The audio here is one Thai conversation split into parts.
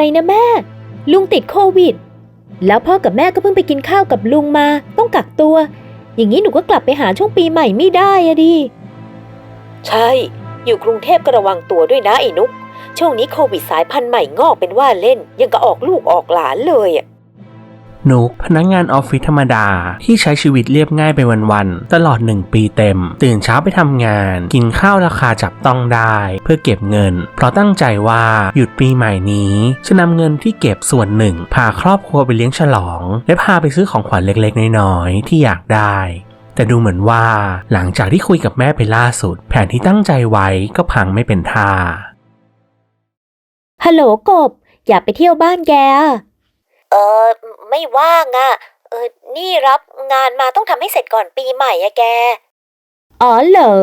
อะไรนะแม่ ลุงติดโควิด แล้วพ่อกับแม่ก็เพิ่งไปกินข้าวกับลุงมา ต้องกักตัว อย่างนี้หนูก็กลับไปหาช่วงปีใหม่ไม่ได้อะดิ ใช่ อยู่กรุงเทพก็ระวังตัวด้วยนะไอ้นุก ช่วงนี้โควิดสายพันธุ์ใหม่งอกเป็นว่าเล่น ยังก็ออกลูกออกหลานเลยอะ นุกพนักงานออฟฟิศธรรมดาที่ใช้ชีวิตเรียบง่ายไปวันๆ ตลอดหนึ่งปีเต็ม ตื่นเช้าไปทำงาน กินข้าวราคาจับต้องได้ เพื่อเก็บเงิน เพราะตั้งใจว่าหยุดปีใหม่นี้จะนำเงินที่เก็บส่วนหนึ่ง พาครอบครัวไปเลี้ยงฉลอง และพาไปซื้อของขวัญเล็กๆ น้อยๆ ที่อยากได้แต่ดูเหมือนว่าหลังจากที่คุยกับแม่ไปล่าสุด แผนที่ตั้งใจไว้ก็พังไม่เป็นท่า ฮัลโหลกบ อยากไปเที่ยวบ้านแก เออไม่ว่างอะเออนี่รับงานมาต้องทำให้เสร็จก่อนปีใหม่อะแก อ๋อเหรอ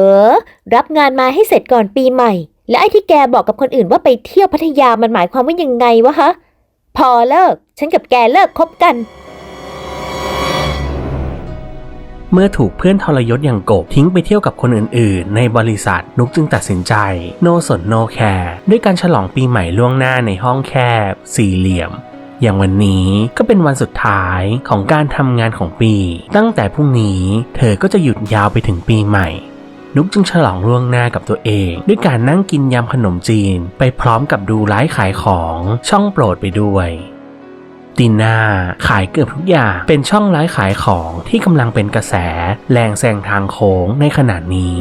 รับงานมาให้เสร็จก่อนปีใหม่ และไอ้ที่แกบอกกับคนอื่นว่าไปเที่ยวพัทยามันหมายความว่ายังไงวะฮะ พอเลิก ฉันกับแกเลิกคบกัน เมื่อถูกเพื่อนทรยศอย่างกบทิ้งไปเที่ยวกับคนอื่นๆ ในบริษัทนุกจึงตัดสินใจ โนสนโนแคร์ด้วยการฉลองปีใหม่ล่วงหน้าในห้องแคบ สี่เหลี่ยม อย่างวันนี้ก็เป็นวันสุดท้ายของการทำงานของปี ตั้งแต่พรุ่งนี้เธอก็จะหยุดยาวไปถึงปีใหม่ นุกจึงฉลองล่วงหน้ากับตัวเอง ด้วยการนั่งกินยำขนมจีน ไปพร้อมกับดูไลฟ์ขายของช่องโปรดไปด้วยตีน่าขายเกือบทุกอย่างเป็นช่องไลฟ์ขายของที่กำลังเป็นกระแส แรงแซงทางโค้งในขณะนี้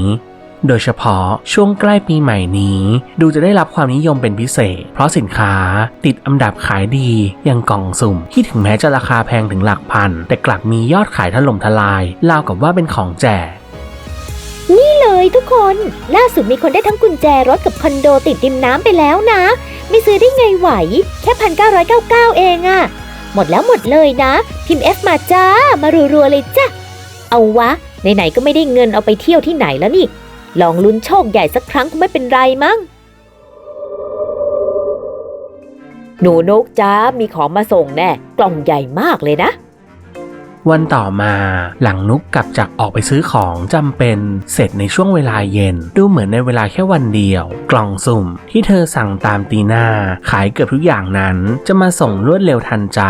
โดยเฉพาะช่วงใกล้ปีใหม่นี้ ดูจะได้รับความนิยมเป็นพิเศษ เพราะสินค้าติดอันดับขายดีอย่างกล่องสุ่ม ที่ถึงแม้จะราคาแพงถึงหลักพัน แต่กลับมียอดขายถล่มทลายราวกับว่าเป็นของแจกนี่เลยทุกคนล่าสุดมีคนได้ทั้งกุญแจรถกับคอนโดติดริมน้ำไปแล้วนะ ไม่ซื้อได้ไงไหว แค่พันเก้าร้อยเก้าเก้าเองอะหมดแล้วหมดเลยนะ พิมพ์ F มาจ้า มารัวๆเลยจ้ะเอาวะไหนๆก็ไม่ได้เงินเอาไปเที่ยวที่ไหนแล้วนี่ ลองลุ้นโชคใหญ่สักครั้งก็ไม่เป็นไรมั้ง หนูนกจ้ามีของมาส่งแน่ กล่องใหญ่มากเลยนะ วันต่อมาหลังนุกกลับจากออกไปซื้อของจำเป็นเสร็จในช่วงเวลาเย็น ดูเหมือนในเวลาแค่วันเดียว กล่องสุ่มที่เธอสั่งตามตีหน้า ขายเกือบทุกอย่างนั้นจะมาส่งรวดเร็วทันใจ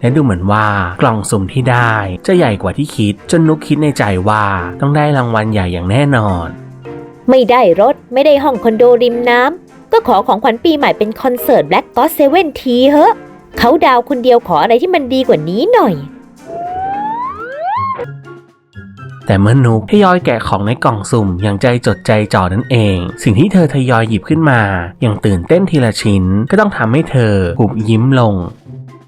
และดูเหมือนว่ากล่องสุ่มที่ได้จะใหญ่กว่าที่คิด จนนุกคิดในใจว่าต้องได้รางวัลใหญ่อย่างแน่นอน ไม่ได้รถ ไม่ได้ห้องคอนโดริมน้ำ ก็ขอของขวัญปีใหม่เป็นคอนเสิร์ต Black God Seven ทีเฮอะเขาดาวคนเดียวขออะไรที่มันดีกว่านี้หน่อย แต่เมื่อนุกทยอยแกะของในกล่องสุ่มอย่างใจจดใจจ่อนั่นเอง สิ่งที่เธอทยอยหยิบขึ้นมา อย่างตื่นเต้นทีละชิ้นก็ต้องทำให้เธอหุบยิ้มลง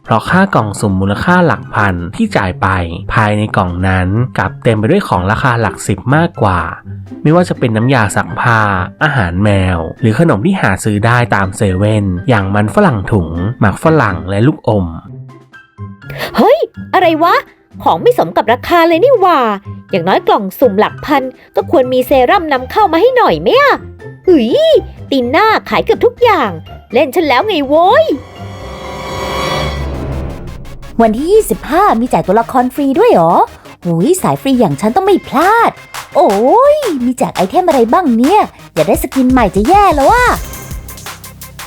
เพราะค่ากล่องสุ่มมูลค่าหลักพันที่จ่ายไป ภายในกล่องนั้นกลับเต็มไปด้วยของราคาหลักสิบมากกว่า ไม่ว่าจะเป็นน้ำยาซักผ้า อาหารแมว หรือขนมที่หาซื้อได้ตามเซเว่นอย่างมันฝรั่งถุง หมักฝรั่งและลูกอม เฮ้ย อะไรวะ ของไม่สมกับราคาเลยนี่หว่า อย่างน้อยกล่องสุ่มหลักพัน ก็ควรมีเซรั่มนำเข้ามาให้หน่อยไหมอะเฮ้ยตีนหน้าขายเกือบทุกอย่าง เล่นฉันแล้วไงโว้ย วันที่ 25 มีแจกตัวละครฟรีด้วยเหรอหุยสายฟรีอย่างฉันต้องไม่พลาด โอ้ย มีแจกไอเทมอะไรบ้างเนี่ย อยากได้สกินใหม่จะแย่แล้วอะ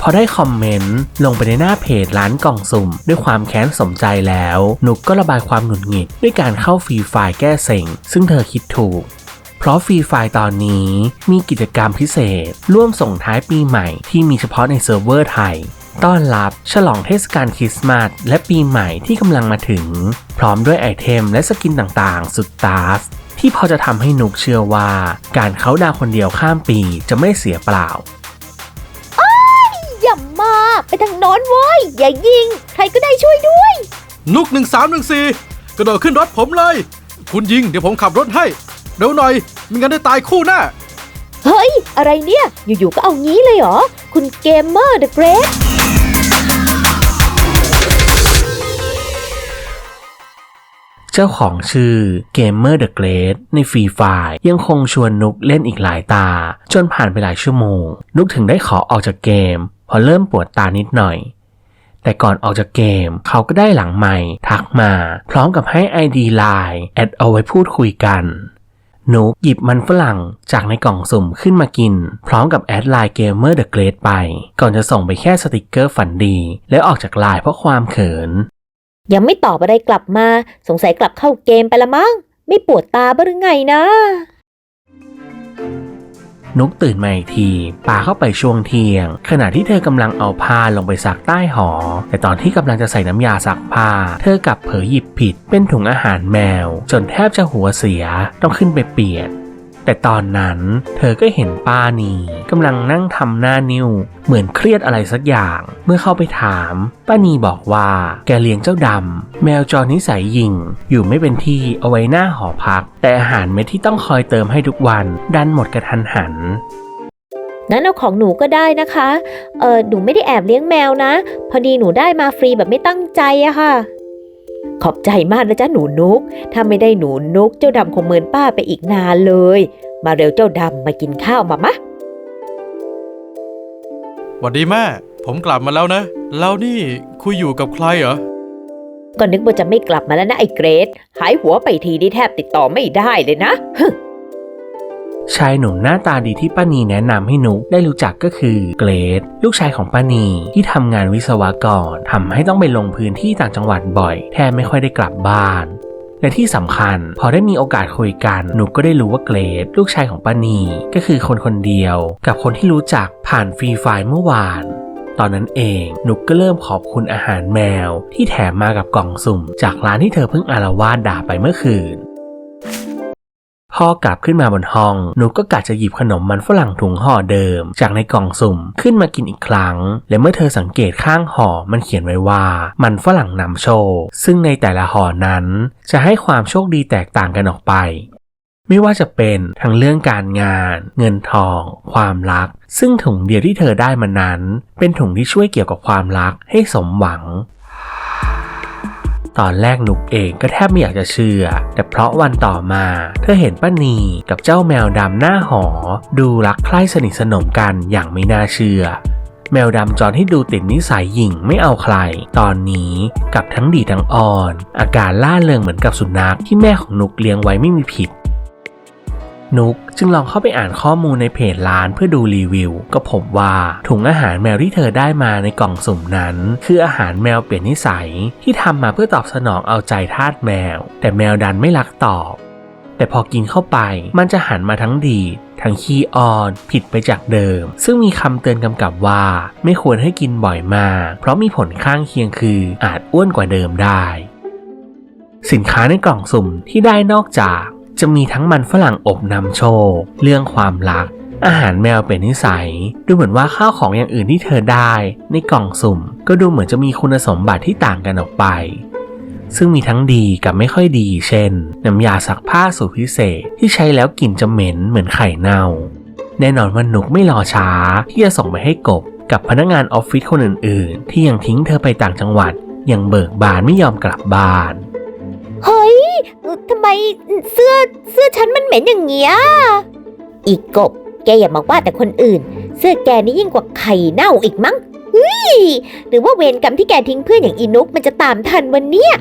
พอได้คอมเมนต์ลงไปในหน้าเพจร้านกล่องสุ่ม ด้วยความแค้นสมใจแล้ว นุกก็ระบายความหงุดหงิด ด้วยการเข้าฟรีไฟล์แก้เซ็ง ซึ่งเธอคิดถูก เพราะฟรีไฟล์ตอนนี้มีกิจกรรมพิเศษ ร่วมส่งท้ายปีใหม่ที่มีเฉพาะในเซิร์ฟเวอร์ไทย ต้อนรับฉลองเทศกาลคริสต์มาสและปีใหม่ที่กำลังมาถึง พร้อมด้วยไอเทมและสกินต่างๆ สุดตาสที่พอจะทำให้นุกเชื่อว่า การเขาดาวน์คนเดียวข้ามปีจะไม่เสียเปล่าอย่ามาไปทางโน้นโว้ย อย่ายิง ใครก็ได้ช่วยด้วย นุก 1314 กระโดดขึ้นรถผมเลย คุณยิงเดี๋ยวผมขับรถให้ เร็วหน่อยไม่งั้นได้ตายคู่แน่เฮ้ย อะไรเนี่ย อยู่ๆก็เอางี้เลยเหรอ คุณเกมเมอร์เดอะเกรท เจ้าของชื่อ Gamer the Great ในฟรีไฟยังคงชวนนุกเล่นอีกหลายตา จนผ่านไปหลายชั่วโมง นุกถึงได้ขอออกจากเกมเพอเริ่มปวดตานิดหน่อย แต่ก่อนออกจากเกมเขาก็ได้หลังใหม่ทักมา พร้อมกับให้ ID Line แอดเอาไว้พูดคุยกันนุกหยิบมันฝรั่งจากในกล่องสุ่มขึ้นมากิน พร้อมกับแอดไลน์เกมเมอร์เดอะเกรดไป ก่อนจะส่งไปแค่สติกเกอร์ฝันดี แล้วออกจากไลน์เพราะความเขิน ยังไม่ตอบอะไรกลับมา สงสัยกลับเข้าเกมไปละมั้ง ไม่ปวดตาบ้างหรือไงนะ นุกตื่นมาอีกทีปาเข้าไปช่วงเที่ยง ขณะที่เธอกำลังเอาผ้าลงไปซักใต้หอ แต่ตอนที่กำลังจะใส่น้ำยาซักผ้า เธอกลับเผลอหยิบผิดเป็นถุงอาหารแมว จนแทบจะหัวเสียต้องขึ้นไปเปลี่ยน แต่ตอนนั้นเธอก็เห็นป้านีกำลังนั่งทำหน้านิ้ว เหมือนเครียดอะไรสักอย่าง เมื่อเข้าไปถาม ป้านีบอกว่าแกเลี้ยงเจ้าดำแมวจรนิสัยยิง อยู่ไม่เป็นที่เอาไว้หน้าหอพัก แต่อาหารเม็ดที่ต้องคอยเติมให้ทุกวัน ดันหมดกระทันหันงั้นเอาของหนูก็ได้นะคะ เออหนูไม่ได้แอบเลี้ยงแมวนะ พอดีหนูได้มาฟรีแบบไม่ตั้งใจอะค่ะ ขอบใจมากนะจ๊ะหนูนุก ถ้าไม่ได้หนูนุก เจ้าดำคงเมินป้าไปอีกนานเลย มาเร็วเจ้าดำมากินข้าวมามะหวัดดีแม่ ผมกลับมาแล้วนะ แล้วนี่คุยอยู่กับใครเหรอ ก็นึกว่าจะไม่กลับมาแล้วนะไอ้เกรด หายหัวไปทีนี่แทบติดต่อไม่ได้เลยนะ ชายหนุ่มหน้าตาดีที่ป้านีแนะนำให้นุกได้รู้จักก็คือเกรดลูกชายของป้านีที่ทำงานวิศวกรทำให้ต้องไปลงพื้นที่ต่างจังหวัดบ่อยแทบไม่ค่อยได้กลับบ้านและที่สำคัญ พอได้มีโอกาสคุยกันหนุกก็ได้รู้ว่าเกรด ลูกชายของป้านีก็คือคนคนเดียว กับคนที่รู้จักผ่านฟรีไฟล์เมื่อวาน ตอนนั้นเองหนุกก็เริ่มขอบคุณอาหารแมว ที่แถมมากับกล่องสุ่ม จากร้านที่เธอเพิ่งอารวาสด่าไปเมื่อคืน พอกลับขึ้นมาบนห้อง หนุกก็กะจะหยิบขนมมันฝรั่งถุงห่อเดิม จากในกล่องสุ่มขึ้นมากินอีกครั้ง และเมื่อเธอสังเกตข้างห่อมันเขียนไว้ว่า มันฝรั่งนำโชค ซึ่งในแต่ละห่อนั้น จะให้ความโชคดีแตกต่างกันออกไป ไม่ว่าจะเป็นทั้งเรื่องการงาน เงินทอง ความรัก ซึ่งถุงเดียวที่เธอได้มานั้น เป็นถุงที่ช่วยเกี่ยวกับความรักให้สมหวัง ตอนแรกหนุกเองก็แทบไม่อยากจะเชื่อ แต่เพราะวันต่อมา เธอเห็นป้านีกับเจ้าแมวดำหน้าหอ ดูรักใคร่สนิทสนมกันอย่างไม่น่าเชื่อ แมวดำจอนที่ดูติดนิสัยหยิ่งไม่เอาใคร ตอนนี้กับทั้งดีทั้งอ่อน อาการล่าเริงเหมือนกับสุนัขที่แม่ของนุกเลี้ยงไว้ไม่มีผิด นุกจึงลองเข้าไปอ่านข้อมูลในเพจร้านเพื่อดูรีวิว ก็พบว่าถุงอาหารแมวที่เธอได้มาในกล่องสุ่มนั้น คืออาหารแมวเปลี่ยนนิสัยที่ทำมาเพื่อตอบสนองเอาใจทาสแมว แต่แมวดันไม่รักตอบ แต่พอกินเข้าไปมันจะหันมาทั้งดีทั้งขี้อ่อนผิดไปจากเดิม ซึ่งมีคำเตือนกำกับว่า ไม่ควรให้กินบ่อยมาก เพราะมีผลข้างเคียงคืออาจอ้วนกว่าเดิมได้ สินค้าในกล่องสุ่มที่ได้นอกจาก จะมีทั้งมันฝรั่งอบนำโชค เรื่องความรัก อาหารแมวเป็นนิสัย ดูเหมือนว่าข้าวของอย่างอื่นที่เธอได้ ในกล่องสุ่ม ก็ดูเหมือนจะมีคุณสมบัติที่ต่างกันออกไป ซึ่งมีทั้งดีกับไม่ค่อยดี เช่น น้ำยาซักผ้าสูตรพิเศษที่ใช้แล้วกลิ่นจะเหม็นเหมือนไข่เน่า แน่นอนว่านุกไม่รอช้าที่จะส่งไปให้กบกับพนักงานออฟฟิศคนอื่น ๆ ที่ยังทิ้งเธอไปต่างจังหวัดยังเบิกบานไม่ยอมกลับบ้าน เฮ้ยทำไมเสื้อเสื้อฉันมันเหม็นอย่างเงี้ย อีกกบ แกอย่ามาว่าแต่คนอื่น เสื้อแกนี่ยิ่งกว่าไข่เน่าอีกมั้งเฮ้ยหรือว่าเวรกรรมที่แกทิ้งเพื่อนอย่างอีนุกมันจะตามทันวันเนี้ย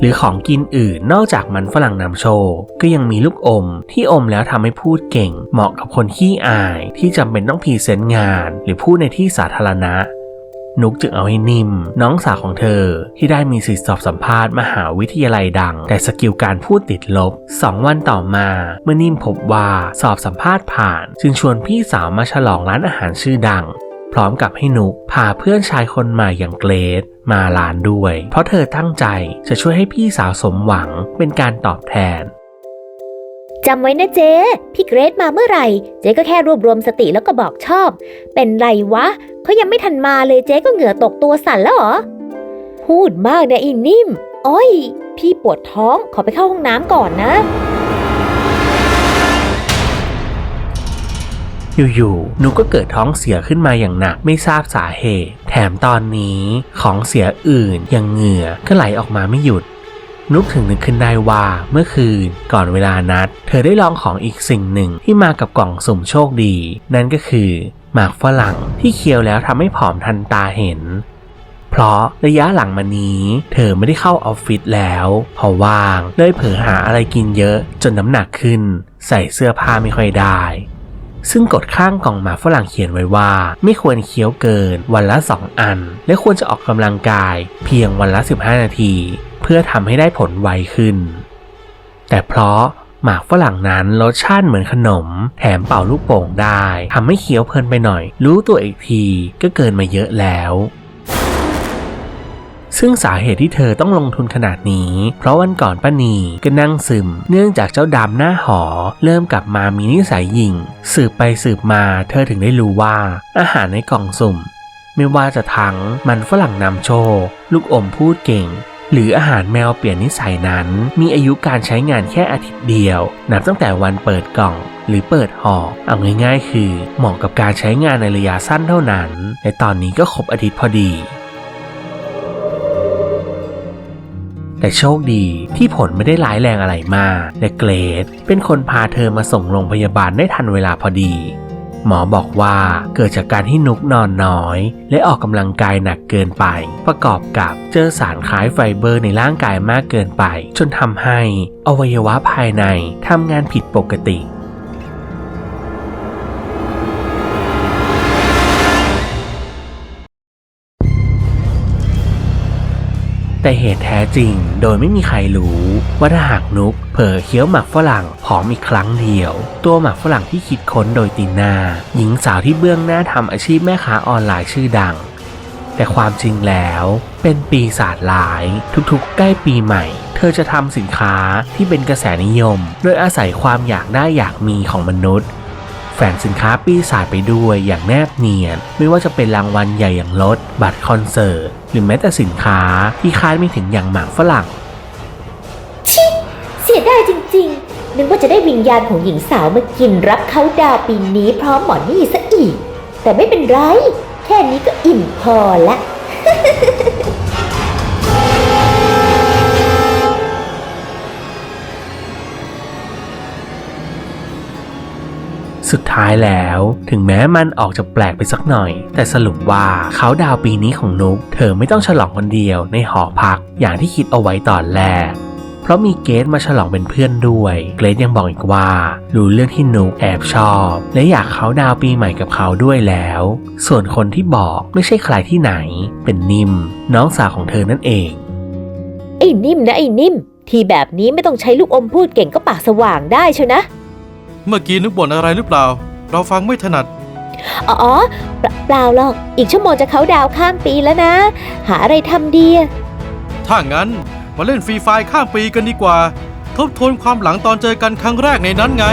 หรือของกินอื่นนอกจากมันฝรั่งนำโชคก็ยังมีลูกอมที่อมแล้วทำให้พูดเก่ง เหมาะกับคนขี้อายที่จำเป็นต้องพรีเซนต์งาน หรือพูดในที่สาธารณะ นุกจึงเอาให้นิมน้องสาวของเธอที่ได้มีสิทธิสอบสัมภาษณ์มหาวิทยาลัยดัง แต่สกิลการพูดติดลบ 2 วันต่อมา เมื่อนิมพบว่าสอบสัมภาษณ์ผ่าน จึงชวนพี่สาวมาฉลองร้านอาหารชื่อดัง พร้อมกับให้นุกพาเพื่อนชายคนใหม่อย่างเกรดมาร้านด้วย เพราะเธอตั้งใจจะช่วยให้พี่สาวสมหวังเป็นการตอบแทน จำไว้นะเจ๊พี่เกรซมาเมื่อไหร่ เจ๊ก็แค่รวบรวมสติแล้วก็บอกชอบ เป็นไรวะเขายังไม่ทันมาเลยเจ๊ก็เหงื่อตกตัวสั่นแล้วเหรอ พูดมากนะอินนิ่ม อ้อย พี่ปวดท้องขอไปเข้าห้องน้ำก่อนนะ อยู่ๆหนุกก็เกิดท้องเสียขึ้นมาอย่างหนักไม่ทราบสาเหตุ แถมตอนนี้ของเสียอื่นอย่างเหงื่อก็ไหลออกมาไม่หยุด นุกถึงนึกขึ้นได้ว่าเมื่อคืนก่อนเวลานัด เธอได้ลองของอีกสิ่งหนึ่งที่มากับกล่องสุ่มโชคดี นั่นก็คือหมากฝรั่งที่เคี้ยวแล้วทำให้ผอมทันตาเห็น เพราะระยะหลังมานี้ เธอไม่ได้เข้าออฟฟิศแล้วเพราะว่างเลยเผลอหาอะไรกินเยอะจนน้ำหนักขึ้น ใส่เสื้อผ้าไม่ค่อยได้ ซึ่งกฎข้างกล่องหมากฝรั่งเขียนไว้ว่า ไม่ควรเคี้ยวเกินวันละ 2 อัน และควรจะออกกำลังกายเพียงวันละ 15 นาที เพื่อทำให้ได้ผลไวขึ้น แต่เพราะหมากฝรั่งนั้นรสชาติเหมือนขนม แถมเป่าลูกโป่งได้ทำให้เคี้ยวเพลินไปหน่อย รู้ตัวอีกทีก็เกินมาเยอะแล้ว ซึ่งสาเหตุที่เธอต้องลงทุนขนาดนี้ เพราะวันก่อนป้านีก็นั่งซึม เนื่องจากเจ้าดำหน้าหอ เริ่มกลับมามีนิสัยหยิ่ง สืบไปสืบมาเธอถึงได้รู้ว่า อาหารในกล่องสุ่ม ไม่ว่าจะทั้งมันฝรั่งนำโชค ลูกอมพูดเก่ง หรืออาหารแมวเปลี่ยนนิสัยนั้น มีอายุการใช้งานแค่อาทิตย์เดียว นับตั้งแต่วันเปิดกล่องหรือเปิดห่อเอาง่ายๆ คือเหมาะกับการใช้งานในระยะสั้นเท่านั้น ในตอนนี้ก็ครบอาทิตย์พอดี แต่โชคดีที่ผลไม่ได้ร้ายแรงอะไรมากและเกรดเป็นคนพาเธอมาส่งโรงพยาบาลได้ทันเวลาพอดี หมอบอกว่าเกิดจากการที่นุกนอนน้อย และออกกำลังกายหนักเกินไป ประกอบกับเจอสารคล้ายไฟเบอร์ในร่างกายมากเกินไป จนทำให้อวัยวะภายในทำงานผิดปกติ แต่เหตุแท้จริงโดยไม่มีใครรู้ว่าถ้าหากนุกเผลอเคี้ยวหมักฝรั่งผอมอีกครั้งเดียว ตัวหมักฝรั่งที่คิดค้นโดยตีนา หญิงสาวที่เบื้องหน้าทำอาชีพแม่ค้าออนไลน์ชื่อดัง แต่ความจริงแล้วเป็นปีศาจหลายทุกๆ ใกล้ปีใหม่ เธอจะทำสินค้าที่เป็นกระแสนิยม โดยอาศัยความอยากได้อยากมีของมนุษย์ แฝงสินค้าปีศาจไปด้วยอย่างแนบเนียน ไม่ว่าจะเป็นรางวัลใหญ่อย่างรถ บัตรคอนเสิร์ต หรือแม้แต่สินค้าที่คาดไม่ถึงอย่างหมากฝรั่ง ชิเสียดายจริงๆ นึกว่าจะได้วิญญาณของหญิงสาวมากินรับเขาดาวปีนี้พร้อมหมอนนี่ซะอีก แต่ไม่เป็นไร แค่นี้ก็อิ่มพอละ สุดท้ายแล้ว ถึงแม้มันออกจะแปลกไปสักหน่อย แต่สรุปว่าเขาดาวปีนี้ของนุก เธอไม่ต้องฉลองคนเดียวในหอพัก อย่างที่คิดเอาไว้ตอนแรกเพราะมีเกรทมาฉลองเป็นเพื่อนด้วย เกรทยังบอกอีกว่า รู้เรื่องที่นุกแอบชอบ และอยากเขาดาวปีใหม่กับเขาด้วยแล้ว ส่วนคนที่บอกไม่ใช่ใครที่ไหน เป็นนิมน้องสาวของเธอนั่นเอง ไอ้นิ่มนะไอ้นิ่ม ที่แบบนี้ไม่ต้องใช้ลูกอมพูดเก่งก็ปากสว่างได้เชียวนะ เมื่อกี้นึกบ่นอะไรหรือเปล่า เราฟังไม่ถนัด อ๋อเปล่าเปล่าหรอก อีกชั่วโมงจะเขาดาวน์ข้ามปีแล้วนะ หาอะไรทำดีอะถ้างั้นมาเล่นฟรีไฟล์ข้ามปีกันดีกว่า ทบทวนความหลังตอนเจอกันครั้งแรกในนั้นไง